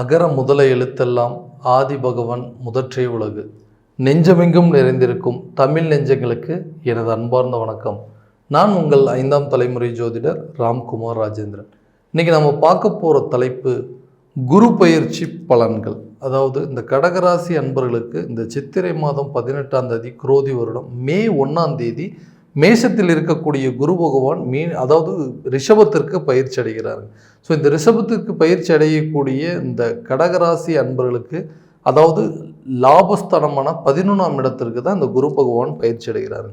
அகர முதல எழுத்தெல்லாம் ஆதி பகவன் முதற்றே உலகு. நெஞ்சமெங்கும் நிறைந்திருக்கும் தமிழ் நெஞ்சங்களுக்கு எனது அன்பார்ந்த வணக்கம். நான் உங்கள் ஐந்தாம் தலைமுறை ஜோதிடர் ராம்குமார் ராஜேந்திரன். இன்னைக்கு நம்ம பார்க்க போகிற தலைப்பு குரு பயிற்சி பலன்கள். அதாவது இந்த கடகராசி அன்பர்களுக்கு இந்த சித்திரை மாதம் பதினெட்டாம் தேதி குரோதி வருடம் மே ஒன்றாம் தேதி மேஷத்தில் இருக்கக்கூடிய குரு பகவான் மீன் அதாவது ரிஷபத்திற்கு பயிற்சி அடைகிறாரு. ஸோ இந்த ரிஷபத்திற்கு பயிற்சி அடையக்கூடிய இந்த கடகராசி அன்பர்களுக்கு அதாவது லாபஸ்தனமான பதினொன்றாம் இடத்திற்கு தான் இந்த குரு பகவான் பயிற்சி அடைகிறாரு.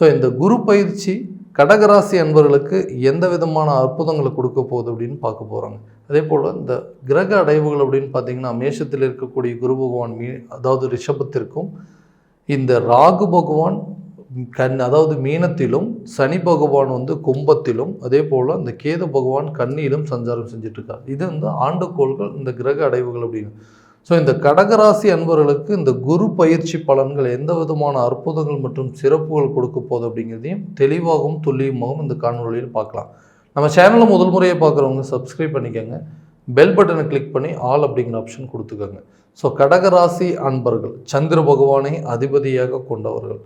ஸோ இந்த குரு பயிற்சி கடகராசி அன்பர்களுக்கு எந்த விதமான அற்புதங்களை கொடுக்க போகுது அப்படின்னு பார்க்க போகிறாங்க அதே போல் இந்த கிரக அடைவுகள் அப்படின்னு பார்த்தீங்கன்னா மேஷத்தில் இருக்கக்கூடிய குரு பகவான் மீ அதாவது ரிஷபத்திற்கும் இந்த ராகு பகவான் கண் அதாவது மீனத்திலும் சனி பகவான் வந்து கும்பத்திலும் அதே போல் இந்த கேது பகவான் கண்ணியிலும் சஞ்சாரம் செஞ்சிட்ருக்கார். இது வந்து ஆண்டுகோள்கள் இந்த கிரக அடைவுகள் அப்படின்னு. ஸோ இந்த கடகராசி அன்பர்களுக்கு இந்த குரு பயிற்சி பலன்கள் எந்த விதமான அற்புதங்கள் மற்றும் சிறப்புகள் கொடுக்க போகுது அப்படிங்கிறதையும் தெளிவாகவும் துல்லியமாகவும் இந்த காணொலியில் பார்க்கலாம். நம்ம சேனலை முதல் முறையை பார்க்குறவங்க சப்ஸ்கிரைப் பண்ணிக்கோங்க. பெல் பட்டனை கிளிக் பண்ணி ஆல் அப்படிங்கிற ஆப்ஷன் கொடுத்துக்கோங்க. ஸோ கடகராசி அன்பர்கள் சந்திர பகவானை அதிபதியாக கொண்டவர்கள்.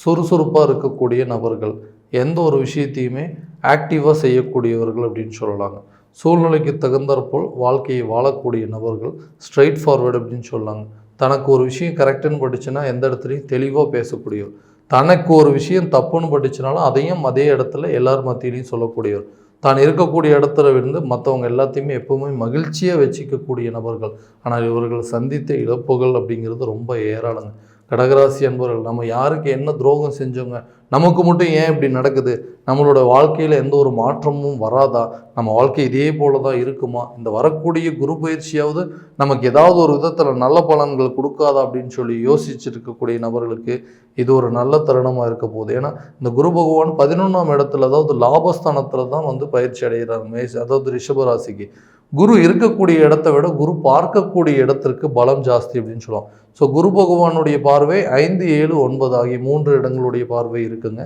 சுறுசுறுப்பாக இருக்கக்கூடிய நபர்கள் எந்த ஒரு விஷயத்தையுமே ஆக்டிவாக செய்யக்கூடியவர்கள் அப்படின்னு சொல்லலாங்க. சூழ்நிலைக்கு தகுந்தாற்போல் வாழ்க்கையை வாழக்கூடிய நபர்கள் ஸ்ட்ரைட் ஃபார்வர்டு அப்படின்னு சொல்லலாங்க. தனக்கு ஒரு விஷயம் கரெக்டுன்னு பட்டுச்சுன்னா எந்த இடத்துலையும் தெளிவாக பேசக்கூடியவர். தனக்கு ஒரு விஷயம் தப்புன்னு பட்டுச்சுனாலும் அதையும் அதே இடத்துல எல்லார் மத்தியிலையும் சொல்லக்கூடியவர். தான் இருக்கக்கூடிய இடத்துல இருந்து மற்றவங்க எல்லாத்தையுமே எப்பவுமே மகிழ்ச்சியாக வச்சுக்கக்கூடிய நபர்கள். ஆனால் இவர்கள் சந்தித்த இழப்புகள் அப்படிங்கிறது ரொம்ப ஏராளங்க. கடகராசி அன்பர்கள் நம்ம யாருக்கு என்ன துரோகம் செஞ்சோங்க? நமக்கு மட்டும் ஏன் இப்படி நடக்குது? நம்மளோட வாழ்க்கையில் எந்த ஒரு மாற்றமும் வராதா? நம்ம வாழ்க்கை இதே போல தான் இருக்குமா? இந்த வரக்கூடிய குரு பயிற்சியாவது நமக்கு ஏதாவது ஒரு விதத்தில் நல்ல பலன்கள் கொடுக்காதா அப்படின்னு சொல்லி யோசிச்சிருக்கக்கூடிய நபர்களுக்கு இது ஒரு நல்ல தருணமாக இருக்க போகுது. ஏன்னா இந்த குரு பகவான் பதினொன்றாம் இடத்துல அதாவது லாபஸ்தானத்தில் தான் வந்து பயிற்சி அடைகிறாங்க மேஷ் அதாவது ரிஷபராசிக்கு குரு இருக்கக்கூடிய இடத்தை விட குரு பார்க்கக்கூடிய இடத்திற்கு பலம் ஜாஸ்தி அப்படின்னு சொல்லுவோம் ஸோ குரு பகவானுடைய பார்வை ஐந்து ஏழு ஒன்பது ஆகிய மூன்று இடங்களுடைய பார்வை இருக்குங்க.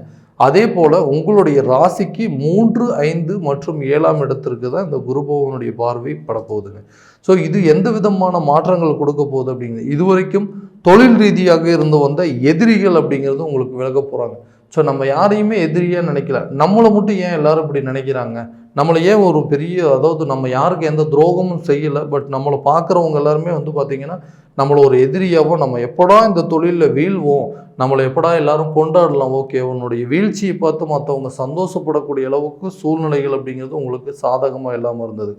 அதே போல் உங்களுடைய ராசிக்கு மூன்று ஐந்து மற்றும் ஏழாம் இடத்திற்கு தான் இந்த குரு பகவானுடைய பார்வை படப்போகுதுங்க. ஸோ இது எந்த விதமான மாற்றங்கள் கொடுக்க போகுது அப்படிங்கிறது இதுவரைக்கும் தொழில் ரீதியாக இருந்து வந்த எதிரிகள் அப்படிங்கிறது உங்களுக்கு விலக போகிறாங்க ஸோ நம்ம யாரையுமே எதிரியாக நினைக்கல. நம்மளை மட்டும் ஏன் எல்லாரும் இப்படி நினைக்கிறாங்க? நம்மளை ஏன் ஒரு பெரிய அதாவது நம்ம யாருக்கு எந்த துரோகமும் செய்யலை பட் நம்மளை பார்க்குறவங்க எல்லாருமே வந்து பார்த்திங்கன்னா நம்மளை ஒரு எதிரியாவோ நம்ம எப்படா இந்த தொழிலில் வீழ்வோம் நம்மளை எப்படா எல்லாரும் கொண்டாடலாம் ஓகே உன்னுடைய வீழ்ச்சியை பார்த்து மற்றவங்க சந்தோஷப்படக்கூடிய அளவுக்கு சூழ்நிலைகள் அப்படிங்கிறது உங்களுக்கு சாதகமாக இல்லாமல் இருந்தது.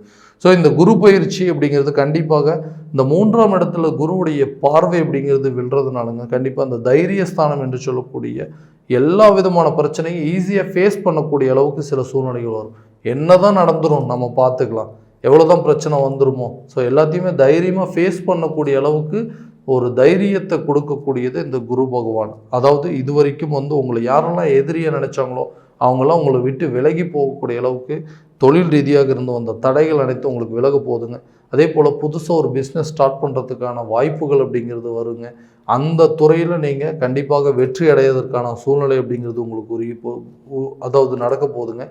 ஸோ இந்த குரு பயிற்சி அப்படிங்கிறது கண்டிப்பாக இந்த மூன்றாம் இடத்துல குருவுடைய பார்வை அப்படிங்கிறது விழுறதுனாலங்க கண்டிப்பாக அந்த தைரியஸ்தானம் என்று சொல்லக்கூடிய எல்லா விதமான பிரச்சனையும் ஈஸியாக ஃபேஸ் பண்ணக்கூடிய அளவுக்கு சில சூழ்நிலைகள் வரும். என்ன தான் நடந்துடும் நம்ம பார்த்துக்கலாம். எவ்வளோ தான் பிரச்சனை வந்துருமோ. ஸோ எல்லாத்தையுமே தைரியமாக ஃபேஸ் பண்ணக்கூடிய அளவுக்கு ஒரு தைரியத்தை கொடுக்கக்கூடியது இந்த குரு பகவான். அதாவது இது வரைக்கும் வந்து உங்களை யாரெல்லாம் எதிரியை நினச்சாங்களோ அவங்களாம் உங்களை விட்டு விலகி போகக்கூடிய அளவுக்கு தொழில் ரீதியாக இருந்து வந்த தடைகள் அனைத்தும் உங்களுக்கு விலக போதுங்க அதே போல் புதுசாக ஒரு பிஸ்னஸ் ஸ்டார்ட் பண்ணுறதுக்கான வாய்ப்புகள் அப்படிங்கிறது வருங்க. அந்த துறையில் நீங்கள் கண்டிப்பாக வெற்றி அடைவதற்கான சூழ்நிலை அப்படிங்கிறது உங்களுக்கு உரிய போ அதாவது நடக்க போகுதுங்க.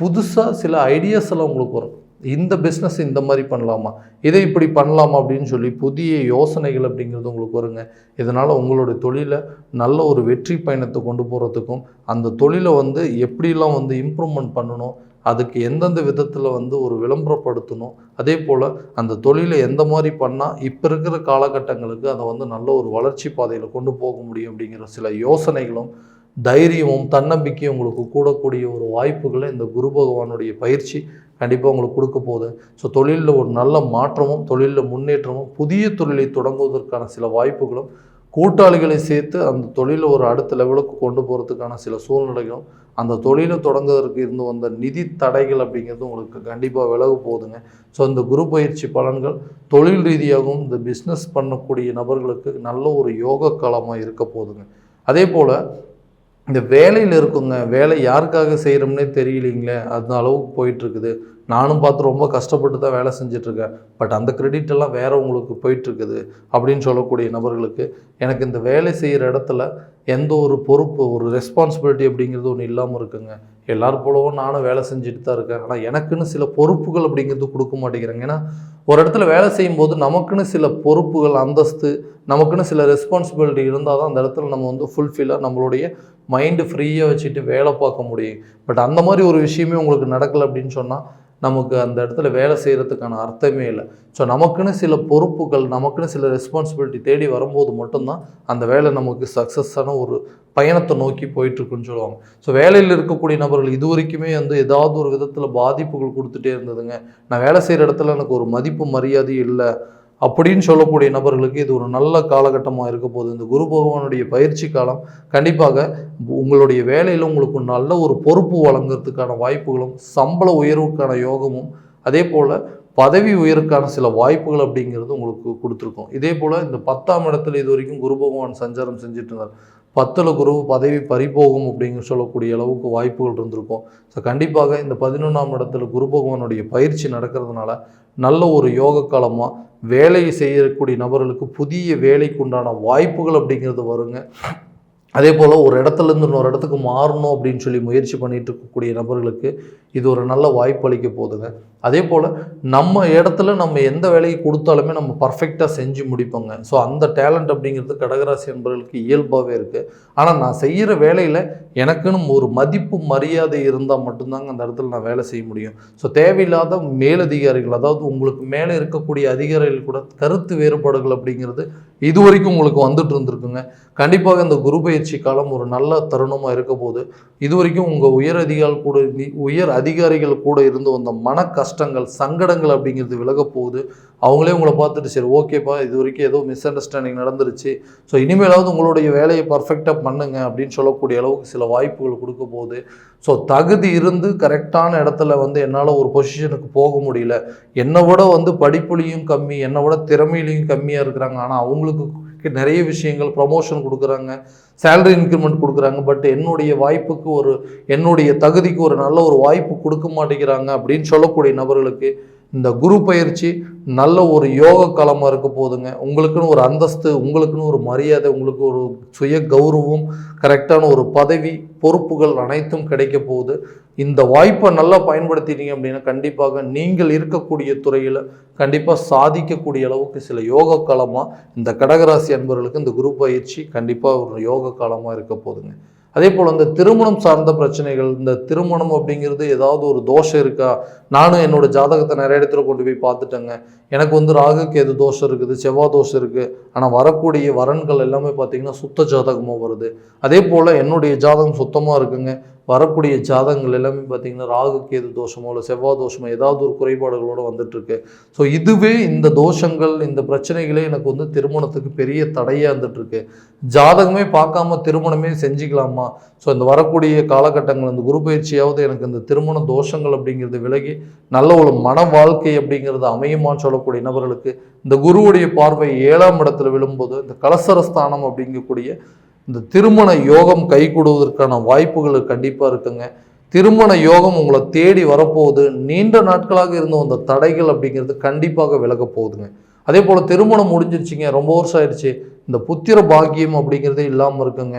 புதுசாக சில ஐடியாஸ் எல்லாம் உங்களுக்கு வரும். இந்த பிஸ்னஸ் இந்த மாதிரி பண்ணலாமா? இதை இப்படி பண்ணலாமா அப்படின்னு சொல்லி புதிய யோசனைகள் அப்படிங்கிறது உங்களுக்கு வருங்க. இதனால் உங்களுடைய தொழிலை நல்ல ஒரு வெற்றி பயணத்தை கொண்டு போகிறதுக்கும் அந்த தொழிலை வந்து எப்படிலாம் வந்து இம்ப்ரூவ்மெண்ட் பண்ணணும் அதுக்கு எந்தெந்த விதத்தில் வந்து ஒரு விளம்பரப்படுத்தணும் அதே போல் அந்த தொழிலை எந்த மாதிரி பண்ணால் இப்போ இருக்கிற காலகட்டங்களுக்கு அதை வந்து நல்ல ஒரு வளர்ச்சி பாதையில் கொண்டு போக முடியும் அப்படிங்கிற சில யோசனைகளும் தைரியமும் தன்னம்பிக்கையும் உங்களுக்கு கூடக்கூடிய ஒரு வாய்ப்புகளை இந்த குரு பகவானுடைய பயிற்சி கண்டிப்பாக உங்களுக்கு கொடுக்க போகுது. ஸோ தொழிலில் ஒரு நல்ல மாற்றமும் தொழிலில் முன்னேற்றமும் புதிய தொழிலை தொடங்குவதற்கான சில வாய்ப்புகளும் கூட்டாளிகளை சேர்த்து அந்த தொழிலை ஒரு அடுத்த லெவலுக்கு கொண்டு போகிறதுக்கான சில சூழ்நிலைகளும் அந்த தொழிலை தொடங்குவதற்கு இருந்து வந்த நிதி தடைகள் அப்படிங்கிறது உங்களுக்கு கண்டிப்பாக விலக போகுதுங்க. ஸோ இந்த குரு பயிற்சி பலன்கள் தொழில் ரீதியாகவும் இந்த பிஸ்னஸ் பண்ணக்கூடிய நபர்களுக்கு நல்ல ஒரு யோக காலமாக இருக்க போகுதுங்க. அதே போல் இந்த வேலையில் இருக்குங்க வேலை யாருக்காக செய்கிறோம்னே தெரியலீங்களே அந்த அளவுக்கு போயிட்டுருக்குது. நானும் பார்த்து ரொம்ப கஷ்டப்பட்டு தான் வேலை செஞ்சிட்ருக்கேன் பட் அந்த கிரெடிட் எல்லாம் வேற உங்களுக்கு போயிட்டுருக்குது அப்படின்னு சொல்லக்கூடிய நபர்களுக்கு எனக்கு இந்த வேலை செய்கிற இடத்துல எந்த ஒரு பொறுப்பு ஒரு ரெஸ்பான்சிபிலிட்டி அப்படிங்கிறது ஒன்று இல்லாமல் இருக்குங்க. எல்லாரும் போலவும் நானும் வேலை செஞ்சுட்டு தான் இருக்கேன். ஆனால் எனக்குன்னு சில பொறுப்புகள் அப்படிங்கிறது கொடுக்க மாட்டேங்கிறாங்க. ஏன்னா ஒரு இடத்துல வேலை செய்யும்போது நமக்குன்னு சில பொறுப்புகள் அந்தஸ்து நமக்குன்னு சில ரெஸ்பான்சிபிலிட்டி இருந்தால் தான் அந்த இடத்துல நம்ம வந்து ஃபுல்ஃபில்லாக நம்மளுடைய மைண்டு ஃப்ரீயாக வச்சுட்டு வேலை பார்க்க முடியும். பட் அந்த மாதிரி ஒரு விஷயமே உங்களுக்கு நடக்கலை அப்படின்னு சொன்னால் நமக்கு அந்த இடத்துல வேலை செய்கிறதுக்கான அர்த்தமே இல்லை. ஸோ நமக்குன்னு சில பொறுப்புகள் நமக்குன்னு சில ரெஸ்பான்சிபிலிட்டி தேடி வரும்போது மட்டும்தான் அந்த வேலை நமக்கு சக்ஸஸான ஒரு பயணத்தை நோக்கி போயிட்டுருக்குன்னு சொல்லுவாங்க. ஸோ வேலையில் இருக்கக்கூடிய நபர்கள் இது வரைக்குமே வந்து ஏதாவது ஒரு விதத்தில் பாதிப்புகள் கொடுத்துட்டே இருந்ததுங்க. நான் வேலை செய்கிற இடத்துல எனக்கு ஒரு மதிப்பு மரியாதை இல்லை அப்படின்னு சொல்லக்கூடிய நபர்களுக்கு இது ஒரு நல்ல காலகட்டமாக இருக்க போகுது. இந்த குரு பகவானுடைய பயிற்சி காலம் கண்டிப்பாக உங்களுடைய வேலையில் உங்களுக்கு நல்ல ஒரு பொறுப்பு வழங்குறதுக்கான வாய்ப்புகளும் சம்பள உயர்வுக்கான யோகமும் அதே போல் பதவி உயர்வுக்கான சில வாய்ப்புகள் அப்படிங்கிறது உங்களுக்கு கொடுத்துருக்கோம். இதே போல் இந்த பத்தாம் இடத்துல இது வரைக்கும் குரு பகவான் சஞ்சாரம் செஞ்சுட்டு இருந்தார். பத்தில் குரு பதவி பறிபோகும் அப்படிங்கிற சொல்லக்கூடிய அளவுக்கு வாய்ப்புகள் இருந்திருக்கும். ஸோ கண்டிப்பாக இந்த பதினொன்றாம் இடத்துல குரு பகவானுடைய பயிற்சி நடக்கிறதுனால நல்ல ஒரு யோக காலமாக வேலையை செய்யக்கூடிய நபர்களுக்கு புதிய வேலைக்கு உண்டான வாய்ப்புகள் அப்படிங்கிறது வருங்க. அதே போல் ஒரு இடத்துலேருந்து இன்னொரு இடத்துக்கு மாறணும் அப்படின்னு சொல்லி முயற்சி பண்ணிட்டு இருக்கக்கூடிய நபர்களுக்கு இது ஒரு நல்ல வாய்ப்பு அளிக்க போகுதுங்க. அதே போல் நம்ம இடத்துல நம்ம எந்த வேலையை கொடுத்தாலுமே நம்ம பர்ஃபெக்டாக செஞ்சு முடிப்போங்க. ஸோ அந்த டேலண்ட் அப்படிங்கிறது கடகராசி நண்பர்களுக்கு இயல்பாகவே இருக்குது ஆனால் நான் செய்கிற வேலையில் எனக்குன்னு ஒரு மதிப்பு மரியாதை இருந்தால் மட்டும்தாங்க அந்த இடத்துல நான் வேலை செய்ய முடியும். ஸோ தேவையில்லாத மேலதிகாரிகள் அதாவது உங்களுக்கு மேலே இருக்கக்கூடிய அதிகாரிகள் கூட கருத்து வேறுபாடுகள் அப்படிங்கிறது இது வரைக்கும் உங்களுக்கு வந்துட்டு இருந்திருக்குங்க. கண்டிப்பாக இந்த குரு பயிற்சி காலம் ஒரு நல்ல தருணமாக இருக்க போது இது வரைக்கும் உங்கள் உயர் அதிகாரிகள் கூட உயர் அதிகாரிகள் கூட இருந்து வந்த மன கஷ்டங்கள் சங்கடங்கள் அப்படிங்கிறது விலக போகுது. அவங்களே உங்களை பார்த்துட்டு சரி ஓகேப்பா இது வரைக்கும் ஏதோ மிஸ் அண்டர்ஸ்டாண்டிங் நடந்துருச்சு. ஸோ இனிமேலாவது உங்களுடைய வேலையை பர்ஃபெக்டாக பண்ணுங்க அப்படின்னு சொல்லக்கூடிய அளவுக்கு சில வாய்ப்புகள் கொடுக்க போகுது ஸோ தகுதி இருந்து கரெக்டான இடத்துல வந்து என்னால் ஒரு பொசிஷனுக்கு போக முடியல. என்னை விட வந்து படிப்புலையும் கம்மி என்னை விட திறமையிலையும் கம்மியாக இருக்கிறாங்க. ஆனால் அவங்களுக்கு நிறைய விஷயங்கள் ப்ரமோஷன் கொடுக்குறாங்க சேலரி இன்க்ரிமெண்ட் கொடுக்குறாங்க. பட் என்னுடைய வாய்ப்புக்கு ஒரு என்னுடைய தகுதிக்கு ஒரு நல்ல ஒரு வாய்ப்பு கொடுக்க மாட்டேங்கிறாங்க அப்படின்னு சொல்லக்கூடிய நபர்களுக்கு இந்த குரு பயிற்சி நல்ல ஒரு யோக காலமாக இருக்க போதுங்க. உங்களுக்குன்னு ஒரு அந்தஸ்து உங்களுக்குன்னு ஒரு மரியாதை உங்களுக்கு ஒரு சுய கௌரவம் கரெக்டான ஒரு பதவி பொறுப்புகள் அனைத்தும் கிடைக்க போகுது. இந்த வாய்ப்பை நல்லா பயன்படுத்திட்டீங்க அப்படின்னா கண்டிப்பாக நீங்கள் இருக்கக்கூடிய துறையில் கண்டிப்பாக சாதிக்கக்கூடிய அளவுக்கு சில யோக காலமாக இந்த கடகராசி அன்பர்களுக்கு இந்த குரு பயிற்சி கண்டிப்பாக ஒரு யோக காலமாக இருக்க போதுங்க. அதே போல் இந்த திருமணம் சார்ந்த பிரச்சனைகள் இந்த திருமணம் அப்படிங்கிறது ஏதாவது ஒரு தோஷம் இருக்கா? நானும் என்னோட ஜாதகத்தை நிறைய இடத்துல கொண்டு போய் பார்த்துட்டேங்க. எனக்கு வந்து ராகுக்கு எது தோஷம் இருக்குது செவ்வாய் தோஷம் இருக்குது ஆனால் வரக்கூடிய வரன்கள் எல்லாமே பார்த்திங்கன்னா சுத்த ஜாதகமாக வருது. அதே போல் என்னுடைய ஜாதகம் சுத்தமாக இருக்குங்க. வரக்கூடிய ஜாதகங்கள் எல்லாமே பார்த்தீங்கன்னா ராகு கேது தோஷமோ இல்லை செவ்வாய் தோஷமோ ஏதாவது ஒரு குறைபாடுகளோடு வந்துட்டுருக்கு. ஸோ இதுவே இந்த தோஷங்கள் இந்த பிரச்சனைகளே எனக்கு வந்து திருமணத்துக்கு பெரிய தடையாக இருந்துகிட்ருக்கு ஜாதகமே பார்க்காம திருமணமே செஞ்சுக்கலாமா? ஸோ இந்த வரக்கூடிய காலகட்டங்கள் இந்த குரு பயிற்சியாவது எனக்கு இந்த திருமண தோஷங்கள் அப்படிங்கிறது விலகி நல்ல ஒரு மன வாழ்க்கை அப்படிங்கிறது அமையுமான்னு சொல்லக்கூடிய நபர்களுக்கு இந்த குருவுடைய பார்வை ஏழாம் இடத்துல விழும்போது இந்த கலசரஸ்தானம் அப்படிங்கக்கூடிய இந்த திருமண யோகம் கை கொடுவதற்கான வாய்ப்புகள் கண்டிப்பாக இருக்குங்க. திருமண யோகம் உங்களை தேடி வரப்போகுது. நீண்ட நாட்களாக இருந்த அந்த தடைகள் அப்படிங்கிறது கண்டிப்பாக விலக போகுதுங்க. அதே போல் திருமணம் முடிஞ்சிருச்சுங்க. ரொம்ப வருஷம் ஆயிடுச்சு. இந்த புத்திர பாக்கியம் அப்படிங்கிறதே இல்லாமல் இருக்குங்க.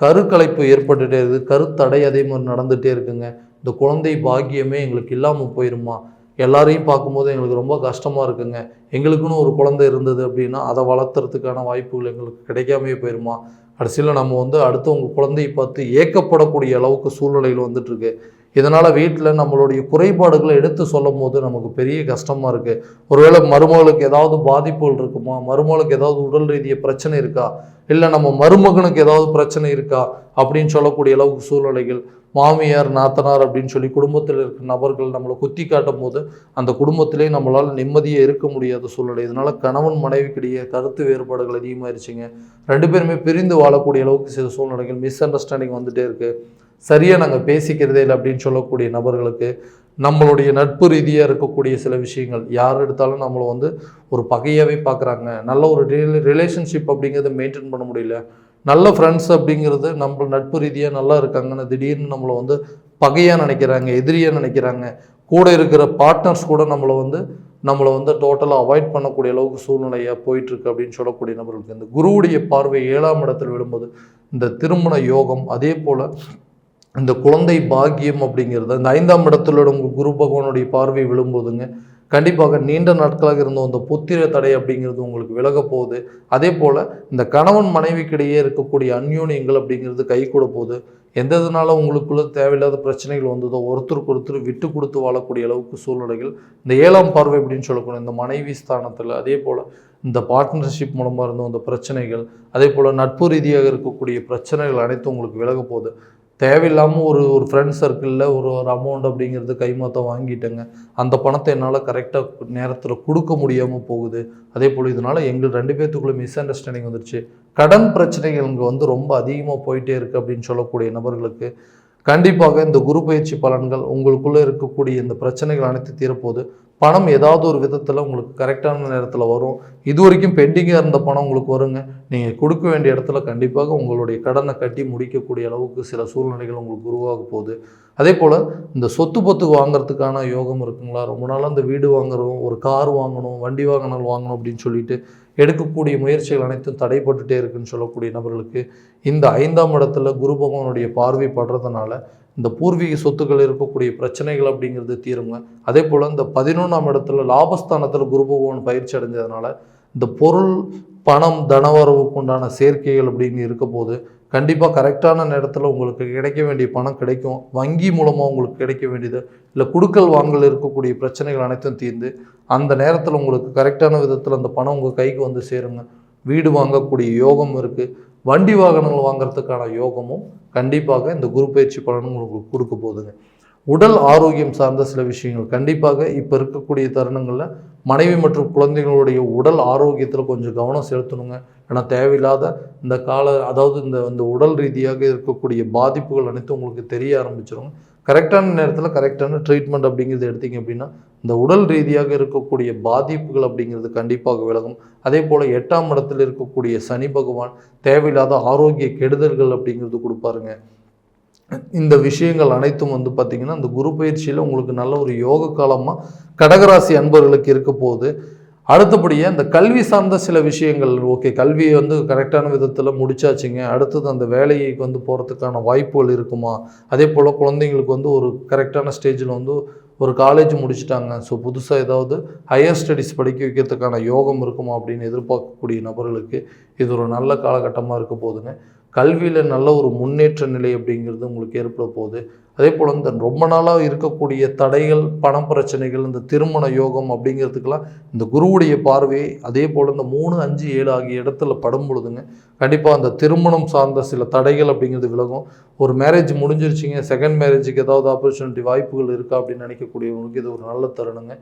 கருக்கலைப்பு ஏற்பட்டுகிட்டே இருக்குது. கருத்தடை அதே மாதிரி நடந்துகிட்டே இருக்குங்க. இந்த குழந்தை பாக்கியமே எங்களுக்கு இல்லாமல் போயிருமா? எல்லாரையும் பார்க்கும்போது எங்களுக்கு ரொம்ப கஷ்டமாக இருக்குங்க. எங்களுக்குன்னு ஒரு குழந்தை இருந்தது அப்படின்னா அதை வளர்த்துறதுக்கான வாய்ப்புகள் எங்களுக்கு கிடைக்காமே போயிருமா? கடைசியில் நம்ம வந்து அடுத்தவங்க குழந்தையை பார்த்து ஏக்கப்படக்கூடிய அளவுக்கு சூழ்நிலைகள் வந்துட்டுருக்கு. இதனால் வீட்டில் நம்மளுடைய குறைபாடுகளை எடுத்து சொல்லும் போது நமக்கு பெரிய கஷ்டமாக இருக்குது ஒருவேளை மருமகளுக்கு ஏதாவது பாதிப்புகள் இருக்குமா? மருமகளுக்கு ஏதாவது உடல் ரீதிய பிரச்சனை இருக்கா? இல்லை நம்ம மருமகனுக்கு ஏதாவது பிரச்சனை இருக்கா? அப்படின்னு சொல்லக்கூடிய அளவுக்கு சூழ்நிலைகள். மாமியார் நாத்தனார் அப்படின்னு சொல்லி குடும்பத்தில் இருக்கிற நபர்கள் நம்மளை குத்தி காட்டும் போது அந்த குடும்பத்திலே நம்மளால் நிம்மதியாக இருக்க முடியாத சூழ்நிலை. இதனால் கணவன் மனைவிக்கிடையே கருத்து வேறுபாடுகள் அதிகமாகிருச்சுங்க ரெண்டு பேருமே பிரிந்து வாழக்கூடிய அளவுக்கு சில சூழ்நிலைகள் மிஸ் அண்டர்ஸ்டாண்டிங் வந்துகிட்டே இருக்குது சரியாக நாங்கள் பேசிக்கிறதே இல்லை அப்படின்னு சொல்லக்கூடிய நபர்களுக்கு நம்மளுடைய நட்பு ரீதியாக இருக்கக்கூடிய சில விஷயங்கள் யார் எடுத்தாலும் நம்மளை வந்து ஒரு பகையாகவே பார்க்குறாங்க. நல்ல ஒரு ரிலேஷன்ஷிப் அப்படிங்கிறத மெயின்டைன் பண்ண முடியல. நல்ல ஃப்ரெண்ட்ஸ் அப்படிங்கிறது நம்ம நட்பு ரீதியாக நல்லா இருக்காங்கன்னு திடீர்னு நம்மளை வந்து பகையாக நினைக்கிறாங்க எதிரியாக நினைக்கிறாங்க. கூட இருக்கிற பார்ட்னர்ஸ் கூட நம்மளை வந்து நம்மளை வந்து டோட்டலாக அவாய்ட் பண்ணக்கூடிய அளவுக்கு சூழ்நிலையாக போயிட்டுருக்கு அப்படின்னு சொல்லக்கூடிய நபர்களுக்கு இந்த குருவுடைய பார்வை ஏழாம் இடத்தில் விடும்போது இந்த திருமண யோகம் அதே போல் இந்த குழந்தை பாக்கியம் அப்படிங்கிறது இந்த ஐந்தாம் இடத்துல உங்கள் குரு பகவானுடைய பார்வை விழும்போதுங்க கண்டிப்பாக நீண்ட நாட்களாக இருந்த அந்த புத்திர தடை அப்படிங்கிறது உங்களுக்கு விலக போகுது. அதே போல் இந்த கணவன் மனைவிக்கிடையே இருக்கக்கூடிய அந்யோன்யங்கள் அப்படிங்கிறது கை கூட போகுது. எந்த இதனால உங்களுக்குள்ள தேவையில்லாத பிரச்சனைகள் வந்ததோ ஒருத்தருக்கு ஒருத்தர் விட்டு கொடுத்து வாழக்கூடிய அளவுக்கு சூழ்நிலைகள் இந்த ஏழாம் பார்வை அப்படின்னு சொல்லக்கூடிய இந்த மனைவி ஸ்தானத்தில் அதே போல் இந்த பார்ட்னர்ஷிப் மூலமாக இருந்த அந்த பிரச்சனைகள் அதே போல் நட்பு ரீதியாக இருக்கக்கூடிய பிரச்சனைகள் அனைத்தும் உங்களுக்கு விலக போகுது. தேவையில்லாமல் ஒரு ஒரு ஃப்ரெண்ட் சர்க்கிளில் ஒரு ஒரு அமௌண்ட் அப்படிங்கிறது கைமாத்த வாங்கிட்டேங்க. அந்த பணத்தை என்னால் கரெக்டாக நேரத்தில் கொடுக்க முடியாமல் போகுது. அதே போல் இதனால் எங்கள் ரெண்டு பேர்த்துக்குள்ளே மிஸ் அண்டர்ஸ்டாண்டிங் வந்துருச்சு. கடன் பிரச்சனைகள் இங்கே வந்து ரொம்ப அதிகமாக போயிட்டே இருக்குது அப்படின்னு சொல்லக்கூடிய நபர்களுக்கு கண்டிப்பாக இந்த குரு பயிற்சி பலன்கள் உங்களுக்குள்ளே இருக்கக்கூடிய இந்த பிரச்சனைகள் அனைத்து தீரப்போது பணம் ஏதாவது ஒரு விதத்தில் உங்களுக்கு கரெக்டான நேரத்தில் வரும். இது வரைக்கும் பெண்டிங்காக இருந்த பணம் உங்களுக்கு வருங்க. நீங்கள் கொடுக்க வேண்டிய இடத்துல கண்டிப்பாக உங்களுடைய கடனை கட்டி முடிக்கக்கூடிய அளவுக்கு சில சூழ்நிலைகள் உங்களுக்கு உருவாக போகுது. அதே போல் இந்த சொத்து பொத்து வாங்குறதுக்கான யோகம் இருக்குங்களா? ரொம்ப நாளாக இந்த வீடு வாங்குறோம் ஒரு கார் வாங்கணும் வண்டி வாகனங்கள் வாங்கணும் அப்படின்னு சொல்லிட்டு எடுக்கக்கூடிய முயற்சிகள் அனைத்தும் தடைப்பட்டுட்டே இருக்குன்னு சொல்லக்கூடிய நபர்களுக்கு இந்த ஐந்தாம் இடத்துல குரு பகவானுடைய பார்வை படுறதுனால இந்த பூர்வீக சொத்துக்கள் இருக்கக்கூடிய பிரச்சனைகள் அப்படிங்கிறது தீருங்க. அதே போல் இந்த பதினொன்றாம் இடத்துல லாபஸ்தானத்தில் குரு பகவான் பயிற்சி அடைஞ்சதுனால இந்த பொருள் பணம் தனவரவுக்கு உண்டான சேர்க்கைகள் அப்படின்னு இருக்க போது கண்டிப்பாக கரெக்டான நேரத்தில் உங்களுக்கு கிடைக்க வேண்டிய பணம் கிடைக்கும். வங்கி மூலமாக உங்களுக்கு கிடைக்க வேண்டியது இல்லை குடுக்கல் வாங்கல் இருக்கக்கூடிய பிரச்சனைகள் அனைத்தும் தீர்ந்து அந்த நேரத்தில் உங்களுக்கு கரெக்டான விதத்தில் அந்த பணம் உங்கள் கைக்கு வந்து சேருங்க. வீடு வாங்கக்கூடிய யோகம் இருக்குது வண்டி வாகனங்கள் வாங்கிறதுக்கான யோகமும் கண்டிப்பாக இந்த குரு பயிற்சி பலனும் உங்களுக்கு கொடுக்க போகுதுங்க. உடல் ஆரோக்கியம் சார்ந்த சில விஷயங்கள். கண்டிப்பாக இப்போ இருக்கக்கூடிய தருணங்களில் மனைவி மற்றும் குழந்தைகளுடைய உடல் ஆரோக்கியத்தில் கொஞ்சம் கவனம் செலுத்தணுங்க. ஏன்னா தேவையில்லாத இந்த கால அதாவது இந்த இந்த உடல் ரீதியாக இருக்கக்கூடிய பாதிப்புகள் அனைத்தும் உங்களுக்கு தெரிய ஆரம்பிச்சிடும் கரெக்டான நேரத்தில் கரெக்டான ட்ரீட்மெண்ட் அப்படிங்கிறது எடுத்தீங்க அப்படின்னா இந்த உடல் ரீதியாக இருக்கக்கூடிய பாதிப்புகள் அப்படிங்கிறது கண்டிப்பாக விலகும். அதே போல் எட்டாம் இடத்தில் இருக்கக்கூடிய சனி பகவான் தேவையில்லாத ஆரோக்கிய கெடுதல்கள் அப்படிங்கிறது கொடுப்பாருங்க. இந்த விஷயங்கள் அனைத்தும் வந்து பார்த்திங்கன்னா இந்த குரு பயிற்சியில் உங்களுக்கு நல்ல ஒரு யோக காலமாக கடகராசி அன்பர்களுக்கு இருக்க போகுது. அடுத்தபடியாக இந்த கல்வி சார்ந்த சில விஷயங்கள் ஓகே கல்வியை வந்து கரெக்டான விதத்தில் முடிச்சாச்சுங்க. அடுத்தது அந்த வேலைக்கு வந்து போகிறதுக்கான வாய்ப்புகள் இருக்குமா? அதே போல் குழந்தைங்களுக்கு வந்து ஒரு கரெக்டான ஸ்டேஜில் வந்து ஒரு காலேஜ் முடிச்சுட்டாங்க. ஸோ புதுசாக ஏதாவது ஹையர் ஸ்டடீஸ் படிக்க வைக்கிறதுக்கான யோகம் இருக்குமா அப்படின்னு எதிர்பார்க்கக்கூடிய நபர்களுக்கு இது ஒரு நல்ல காலகட்டமாக இருக்க போதுங்க கல்வியில் நல்ல ஒரு முன்னேற்ற நிலை அப்படிங்கிறது உங்களுக்கு ஏற்பட போகுது. அதே போல் இந்த ரொம்ப நாளாக இருக்கக்கூடிய தடைகள் பண பிரச்சனைகள் இந்த திருமண யோகம் அப்படிங்கிறதுக்கெல்லாம் இந்த குருவுடைய பார்வை அதே போல் இந்த மூணு அஞ்சு ஏழு ஆகிய இடத்துல படும் பொழுதுங்க கண்டிப்பாக அந்த திருமணம் சார்ந்த சில தடைகள் அப்படிங்கிறது விலகும். ஒரு மேரேஜ் முடிஞ்சிருச்சிங்க செகண்ட் மேரேஜுக்கு ஏதாவது ஆப்பர்ச்சுனிட்டி வாய்ப்புகள் இருக்கா அப்படின்னு நினைக்கக்கூடியவங்களுக்கு இது ஒரு நல்ல தருணங்க.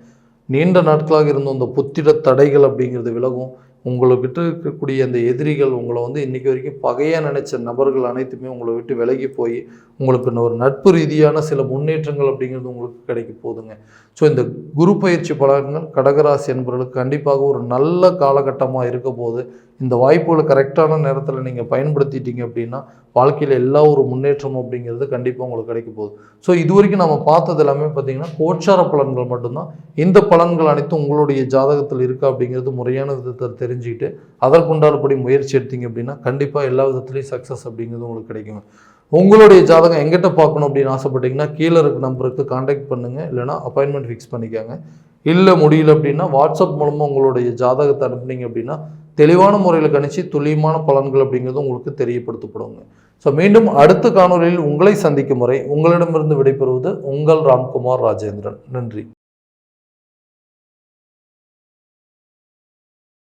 நீண்ட நாட்களாக இருந்த அந்த புத்திர தடைகள் அப்படிங்கிறது விலகும். உங்களை விட்டு இருக்கக்கூடிய அந்த எதிரிகள் உங்களை வந்து இன்றைக்கி வரைக்கும் பகையாக நினச்ச நபர்கள் அனைத்துமே உங்களை விட்டு விலகி போய் உங்களுக்கு ஒரு நட்பு ரீதியான சில முன்னேற்றங்கள் அப்படிங்கிறது உங்களுக்கு கிடைக்க போகுதுங்க ஸோ இந்த குரு பயிற்சி பலன்கள் கடகராசி என்பவர்களுக்கு கண்டிப்பாக ஒரு நல்ல காலகட்டமாக இருக்க போது இந்த வாய்ப்புகளை கரெக்டான நேரத்தில் நீங்கள் பயன்படுத்திட்டீங்க அப்படின்னா வாழ்க்கையில் எல்லா ஒரு முன்னேற்றமும் அப்படிங்கிறது கண்டிப்பாக உங்களுக்கு கிடைக்க போகுது. ஸோ இது வரைக்கும் நம்ம பார்த்தது எல்லாமே பார்த்தீங்கன்னா கோச்சார பலன்கள் மட்டும்தான். இந்த பலன்கள் அனைத்தும் உங்களுடைய ஜாதகத்தில் இருக்கா அப்படிங்கிறது முறையான விதத்தை தெரிஞ்சுக்கிட்டு அதற்குண்டானபடி முயற்சி எடுத்தீங்க அப்படின்னா கண்டிப்பாக எல்லா விதத்துலேயும் சக்ஸஸ் அப்படிங்கிறது உங்களுக்கு கிடைக்குங்க. உங்களுடைய ஜாதகம் எங்கிட்ட பார்க்கணும் அப்படின்னு ஆசைப்பட்டீங்கன்னா கீழே இருக்க நம்பருக்கு காண்டாக்ட் பண்ணுங்கள் இல்லைனா அப்பாயின்மெண்ட் ஃபிக்ஸ் பண்ணிக்கோங்க. இல்லை முடியல அப்படின்னா வாட்ஸ்அப் மூலமாக உங்களுடைய ஜாதகத்தை அனுப்புனீங்க அப்படின்னா தெளிவான முறையில் கணிச்சு துல்லியமான பலன்கள் அப்படிங்கிறது உங்களுக்கு தெரியப்படுத்தப்படுங்க. ஸோ மீண்டும் அடுத்த காணொலியில் உங்களை சந்திக்கும் முறை உங்களிடமிருந்து விடைபெறுவது உங்கள் ராம்குமார் ராஜேந்திரன். நன்றி.